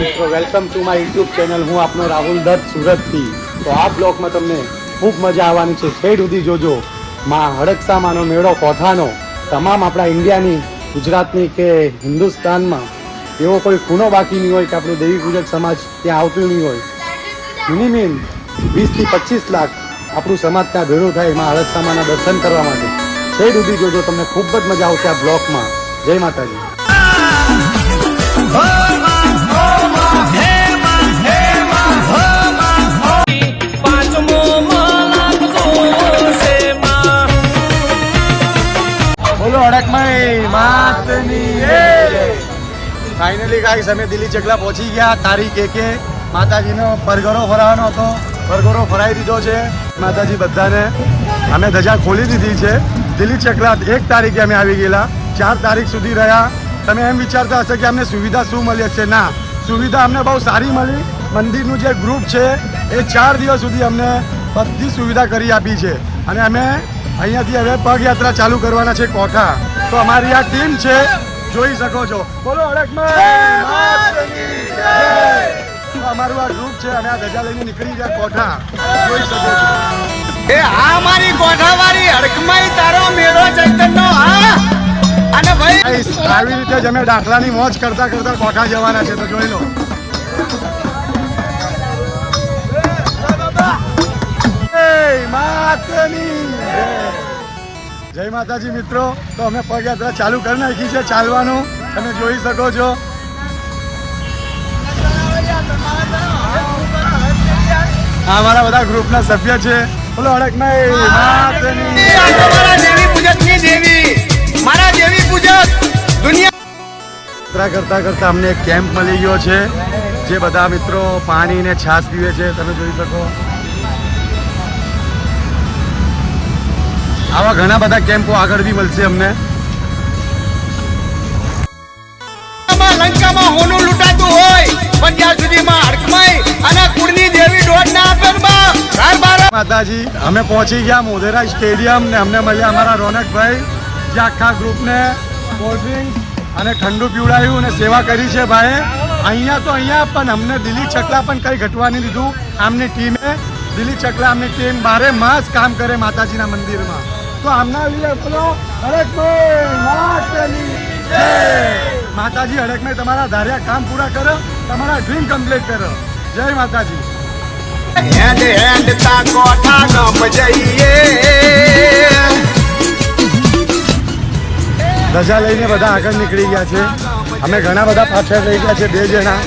મિત્રો welcome to my YouTube channel હું આપનો રાહુલ દત્ત સુરતથી. તો આ બ્લોગમાં તમને ખૂબ મજા આવવાની છે. છેડ સુધી જોજો. માં હડકસામાનો મેળો, કોઠાનો, તમામ આપણા ઇન્ડિયાની, ગુજરાતની કે હિન્દુસ્તાનમાં, એવો કોઈ ખૂણો બાકી નહીં હોય કે આપણું દેવી પૂજક સમાજ ત્યાં આવતું નહીં હોય. મિનિમમ વીસથી પચીસ લાખ આપણું સમાજ ત્યાં ભેળું થાય એમાં હડકસામાના દર્શન કરવા માટે. છેડ સુધી જોજો, તમને ખૂબ જ મજા આવશે આ બ્લોગમાં. જય માતાજી. અડકમય માતની ફાઇનલી ગાઈસ અમે દિલ્હી ચકલા પહોંચી ગયા. તારીખ એકે માતાજીનો પરગરો ફરાવાનો હતો. પરગરો ફરાઈ દીધો છે. માતાજી બધાને અમે ધજા ખોલી દીધી છે. દિલ્હી ચકલા એક તારીખે અમે આવી ગયેલા. ચાર તારીખ સુધી રહ્યા. તમે એમ વિચારતા હશે કે અમને સુવિધા શું મળી હશે? ના. સુવિધા અમને બહુ સારી મળી. મંદિરનું જે ગ્રુપ છે એ ચાર દિવસ સુધી અમને બધી સુવિધા કરી આપી છે. અને અમે અહીંયાથી હવે પગયાત્રા ચાલુ કરવાના છે કોઠા. તો અમારી આ ટીમ છે જોઈ શકો છો. બોલો અમારું આ ગ્રુપ છે અને આ ધજા લઈને નીકળી ગયા કોઠા. જોઈ શકો છો. એ આ મારી કોઠાવાળી અડકમાઈ તારો મેળો ચૈતનનો હા? અને ભાઈ આવી રીતે જ અમે દાખલાની મોજ કરતા કરતા કોઠા જવાના છે તો જોઈ લો. જય માતાની. જય. માતાજી મિત્રો તો અમે પગયાત્રા ચાલુ કરી નાખી છે ચાલવાનું. તમે જોઈ શકો છો. અમારા બધા ગ્રુપના સભ્ય છે. બોલો અડકનાઈ માતાની. મારા દેવી પૂજકની દેવી. મારા દેવી પૂજક. દુનિયા યાત્રા કરતા કરતા અમને એક કેમ્પ મળી ગયો છે જે બધા મિત્રો પાણી ને છાશ પીવે છે. તમે જોઈ શકો. આવા ઘણા બધા કેમ્પો આગળ બી મળશે અમને. લંકામાં હોનું લૂંટાતું હોય પણ ત્યાં સુધીમાં હડકમાઈ અને કુળની દેવી દોડ ના આપે ને બા ઘર બાર. માતાજી અમે પહોંચી ગયા મોઢેરા સ્ટેડિયમ ને અમને મળ્યા અમારા રોનકભાઈ. જે આખા ગ્રુપને કોલ્ડ ડ્રિંક્સ અને ઠંડુ પીવડાવ્યું અને સેવા કરી છે ભાઈ અહીંયા તો અહીંયા પણ અમને દિલ્હી ચકલા પણ કંઈ ઘટવા નહીં દીધું. આમની ટીમે દિલ્હી ચકલા આમની ટીમ બારે માસ કામ કરે માતાજીના મંદિરમાં. તો આમના બોલો હરકભાઈ. માતાજી હરકભાઈ તમારા ધાર્યા કામ પૂરા કરો તમારા ડ્રીમ કમ્પ્લીટ કરો. જય માતાજી. હેન્ડ હેન્ડ તા કોઠા ગમ જઈએ ધજા લઈને બધા આગળ નીકળી ગયા છે. અમે ઘણા બધા પાછળ રહી ગયા છે બે જણા.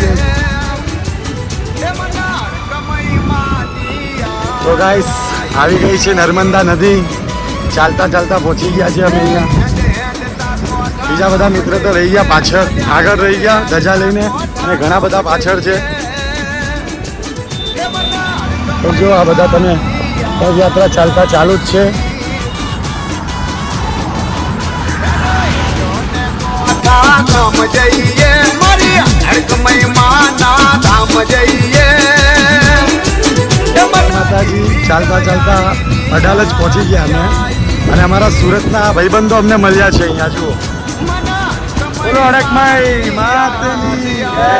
છીએ. તો ગાઈસ આવી ગઈ છે નર્મદા નદી. ચાલતા ચાલતા પહોંચી ગયા છે અમે અહીંયા. બીજા બધા મિત્ર તો રહી ગયા પાછળ. આગળ રહી ગયા, ધજા લઈને. અને ઘણા બધા પાછળ છે. તો જો આ બધા તમે પદયાત્રા ચાલતા ચાલુ જ છે. જઈએ, મારી ધામ જઈએ. માતાજી. ચાલતા ચાલતા અડાલ જ પહોંચી ગયા અમે. અને અમારા સુરતના ભાઈબંધો અમને મળ્યા છે અહીંયા જુઓ. બોલો અડકમાઈ માતની જય.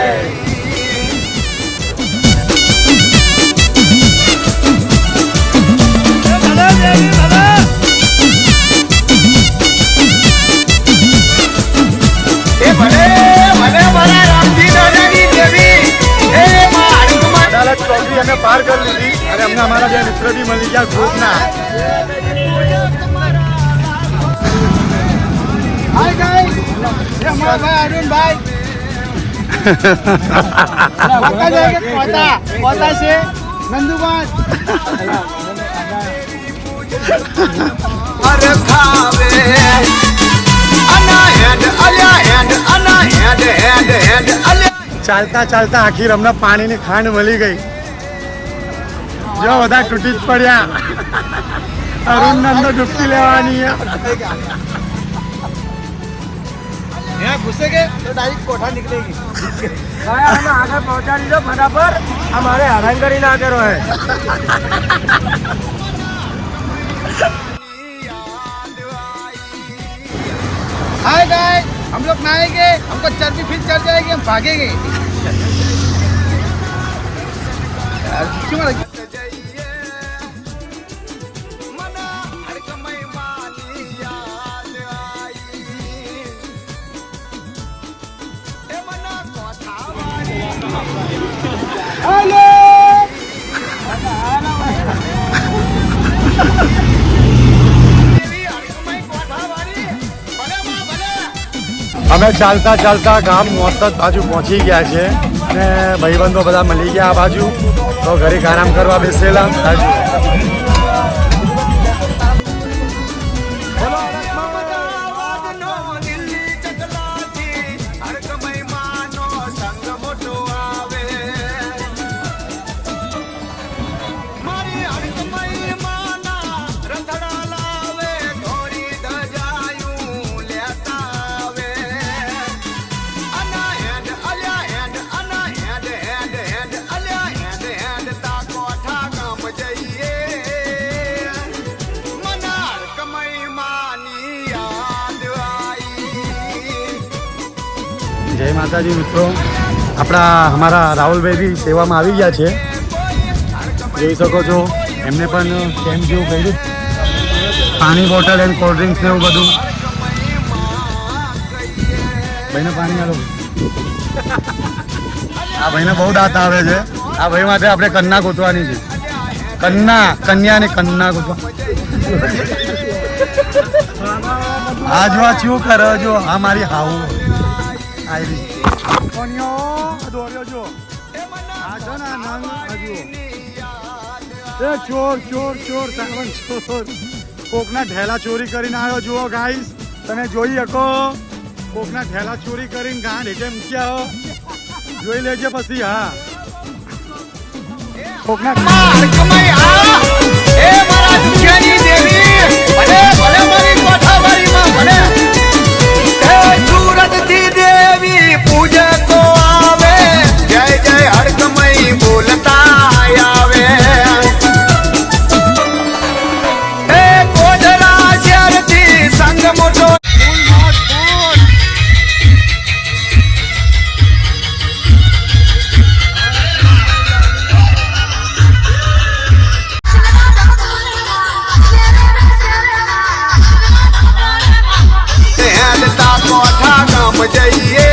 એ ભલે ભલે મારા રામજી દાદાની દેવી એ અડાલજ ચોકડી અમે પાર કરી લીધી. અને અમને અમારા બે મિત્ર બી મળી ગયા ગ્રુપના અના હેન્ડ અલ્યા હેન્ડ અના હેન્ડ હેન્ડ હેન્ડ અલ્યા ચાલતા ચાલતા આખી રમના પાણીની ખાંડ મળી ગઈ. જો બધા તૂટી જ પડ્યા. અરુણ નંદ ડૂબકી લેવાની આગળ પહોંચાડી દો ફટાફટ. અમારે હેરાન કરી ના કરો હે. હાય ગાય हम लोग नहाएंगे हमको चर्बी फिर चढ़ जाएगी हम भागेंगे यार, क्यों लगी? અમે ચાલતા ચાલતા ગામ મોસ્તત બાજુ પહોંચી ગયા છે ને ભાઈબંધો બધા મળી ગયા આ બાજુ. તો ઘરે આરામ કરવા બેસેલા. જય માતાજી મિત્રો. આપણા, અમારા રાહુલભાઈ બી સેવામાં આવી ગયા છે. જોઈ શકો છો, એમને પણ કેમ જેવું કર્યું પાણી બોટલ એન્ડ કોલ્ડ ડ્રિંક્સ ને એવું બધું. ભાઈને પાણી આલો. આ ભાઈને બહુ દાંત આવે છે. આ ભાઈ માટે આપણે કન્યા ગોતવાની છે. કન્ના, કન્યા ને કન્ના ગોતવા. આ જો શું કરો જો, આ મારી હાવું આયરી કોન્યો દોર્યો જો આ છે ને આ નાનું એ ચોર ચોર ચોર, સાવન, ચોર. કોકના ઢેલા ચોરી કરીને આવ્યો, જુઓ ગાઈસ તમે જોઈ શકો. કોકના ઢેલા ચોરી કરીને ગાંઠ એટલે મૂક્યા જોઈ લેજે પછી, હા. કોકના પૂજકો કોઠા ગામ જઈએ.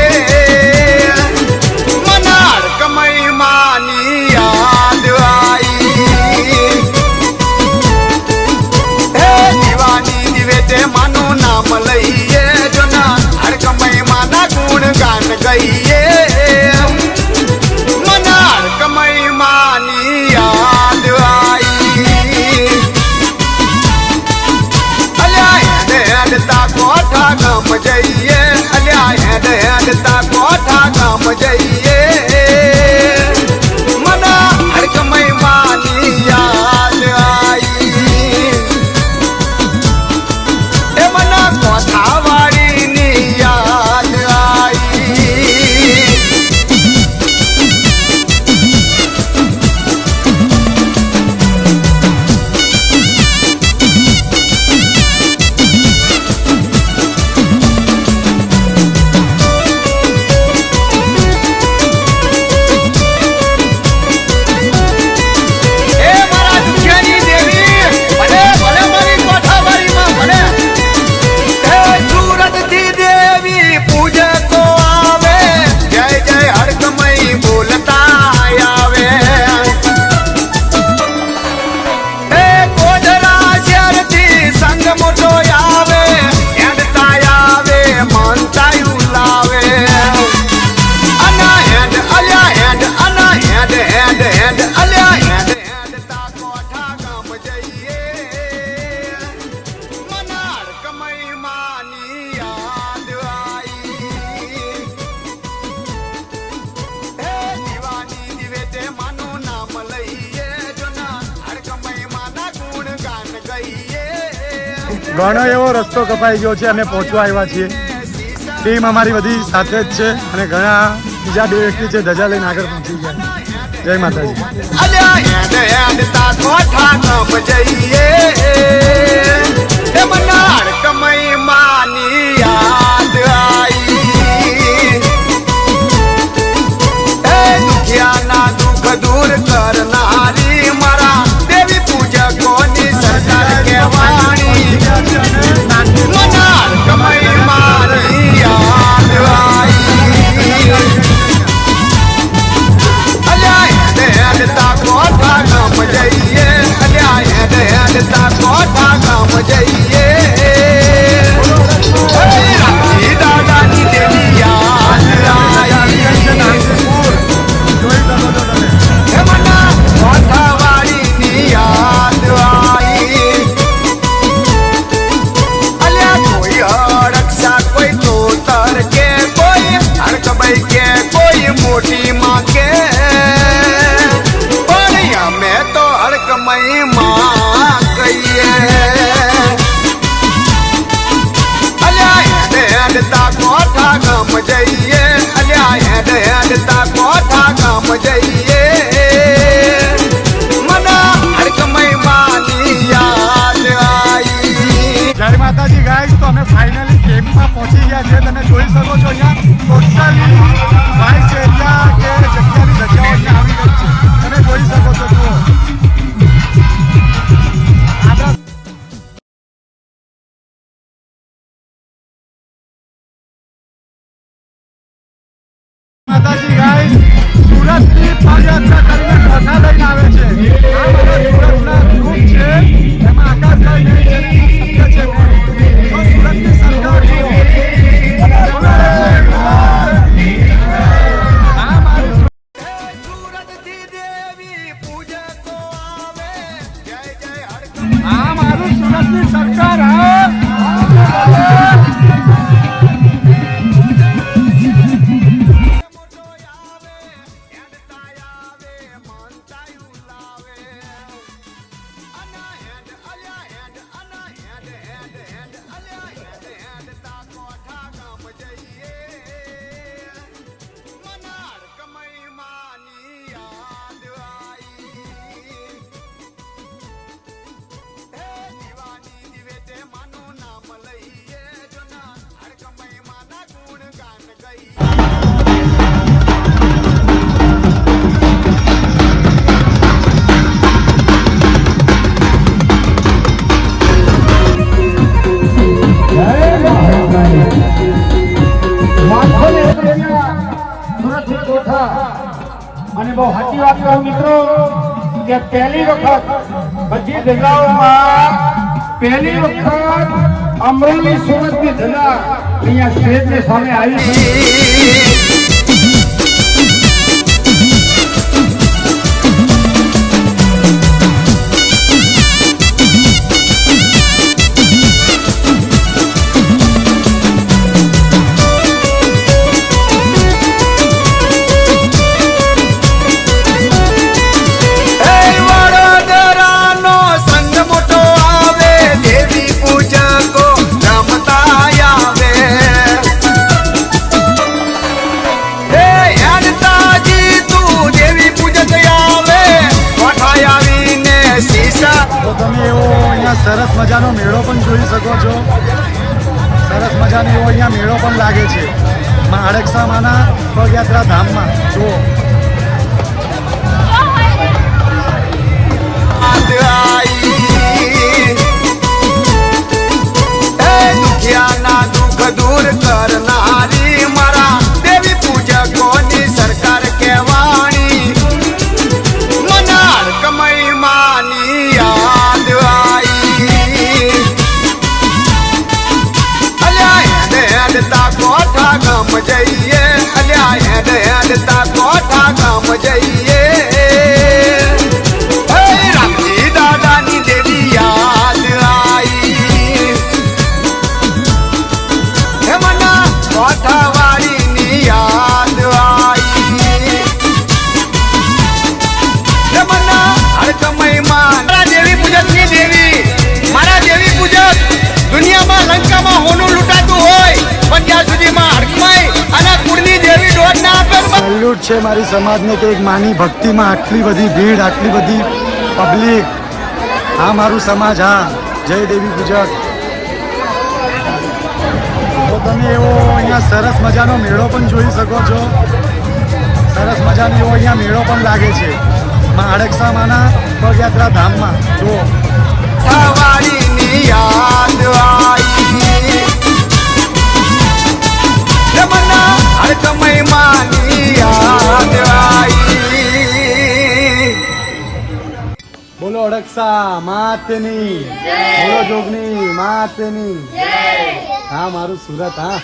મનાર કમઈ માની યાદ આઈ હે દીવાની દિવે તે માનું નામ લઈએ. જોના હર કમઈ માના ગુણ ગાન ગઈએ. હેડતા કોઠા ગામ જઈએ? ઘણો એવો રસ્તો કપાઈ ગયો છે, અમે પહોંચવા આવ્યા છીએ. ટીમ અમારી બધી સાથે જ છે અને ઘણા બીજા બે વ્યક્તિ છે, ધજા લઈને આગળ પહોંચી ગયા. જય માતાજી. અલ્યા કે પહેલી વખત, પછી જગ્યાઓમાં પહેલી વખત અમરોલી સુરતની ધજા અહીંયા સ્ટેજની સામે આવી છે. મજાનો મેળો પણ જોઈ શકો છો. સરસ મજાનો એવો અહીંયા મેળો પણ લાગે છે. મા પગયાત્રા ધામમાં. જુઓ. છે મારી સમાજને કે એક માની ભક્તિમાં આટલી બધી ભીડ, આટલી બધી પબ્લિક હા, મારું સમાજ, હા. જય દેવી ગુજરાત. તો તમે એવો અહીંયા સરસ મજાનો મેળો પણ જોઈ શકો છો. સરસ મજાનો એવો અહીંયા મેળો પણ લાગે છે. માં આડકસા માના પગયાત્રા ધામમાં. જુઓ. યાદ બોલો અડકસા માતની. બોલો જોગની માતની. હા મારું સુરત હા.